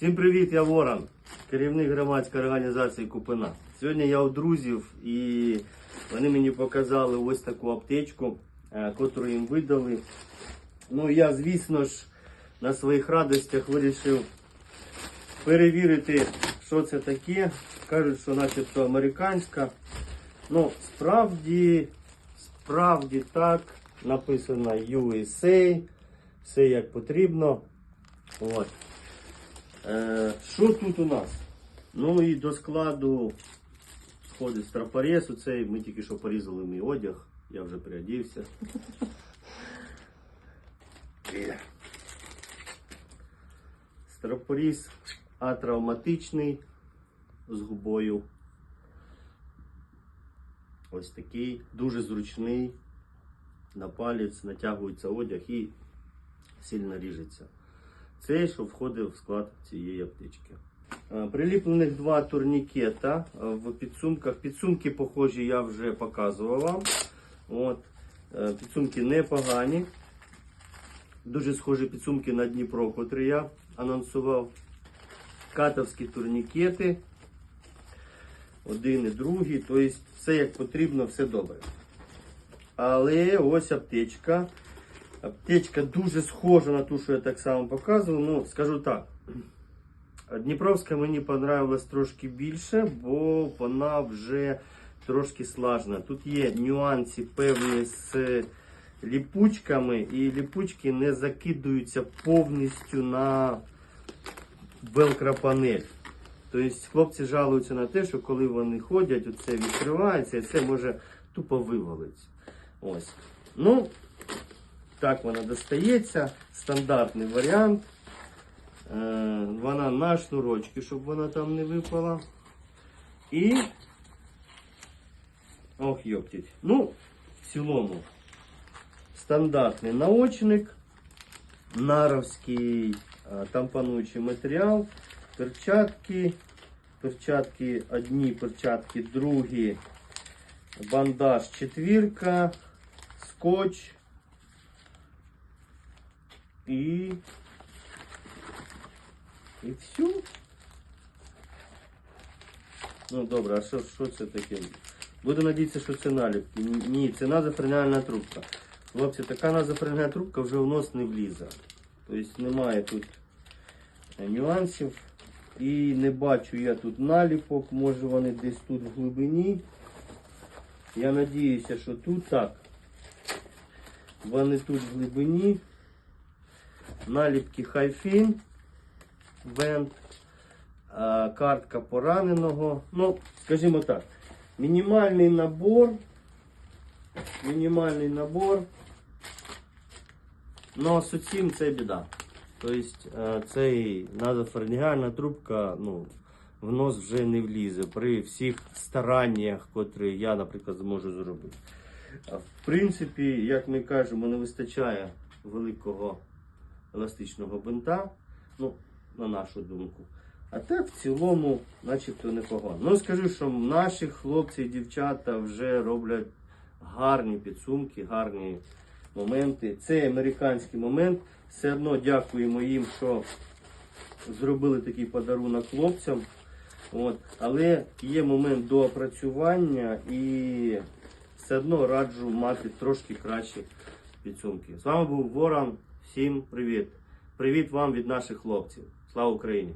Всім привіт, я Ворон, керівник громадської організації Купина. Сьогодні я у друзів і вони мені показали ось таку аптечку, е, котру їм видали. Ну я, звісно ж, на своїх радостях вирішив перевірити, що це таке. Кажуть, що начебто американська. Ну, справді, справді так, написано USA, все як потрібно. От. Е, Що тут у нас? Ну і до складу входить стропорез. Оцей ми тільки що порізали мій одяг, я вже приодівся. Є. Стропоріз атравматичний з губою. Ось такий, дуже зручний. На палець натягується одяг і сильно ріжеться. Це, що входить в склад цієї аптечки. Е, Приліплених два турнікета е, в підсумках. Підсумки похожі я вже показував вам. От. Е, Підсумки непогані. Дуже схожі підсумки на Дніпро, котрі я анонсував. Катовські турнікети. Один і другий. Тобто все як потрібно, все добре. Але ось аптечка. Аптечка дуже схожа на ту, що я так само показував. Ну, скажу так. Дніпровська мені понравилась трошки більше, бо вона вже трошки слажена. Тут є нюанси певні з ліпучками, і ліпучки не закидуються повністю на велкропанель. Тобто хлопці жалуються на те, що коли вони ходять, оце відкривається і це може тупо вивалитися. Ось. Ну, так вона достається. Стандартний варіант. Е, Вона на шнурочки, щоб вона там не випала. І. Ох, йоптіть. Ну, в цілому, стандартний наочник, наровський е, тампонуючий матеріал, перчатки. Перчатки одні, перчатки другі, бандаж четвірка, скотч. І. І все. Ну добре, а що, що це таке? Буду надіятися, що це наліпки. Ні, це назофренальна трубка. Хлопці, така назофренальна трубка вже в нос не влізе. Тобто немає тут е, нюансів. І не бачу я тут наліпок, може вони десь тут в глибині. Я надіюся, що тут так. Вони тут в глибині. Наліпки Хайфін, Вент, картка пораненого. Ну, скажімо так, мінімальний набор. Мінімальний набор. Ну, цим це біда. Тобто е, цей назофарніальна трубка ну, в нос вже не влізе при всіх стараннях, котрі я, наприклад, зможу зробити. В принципі, як ми кажемо, не вистачає великого еластичного бинта, ну, на нашу думку. А так в цілому, начебто непогано. Ну, скажу, що наші хлопці і дівчата вже роблять гарні підсумки, гарні моменти. Це американський момент. Все одно дякуємо їм, що зробили такий подарунок хлопцям. От. Але є момент до опрацювання і все одно раджу мати трошки кращі підсумки. З вами був Ворон. Всім привіт! Привіт вам від наших хлопців. Слава Україні!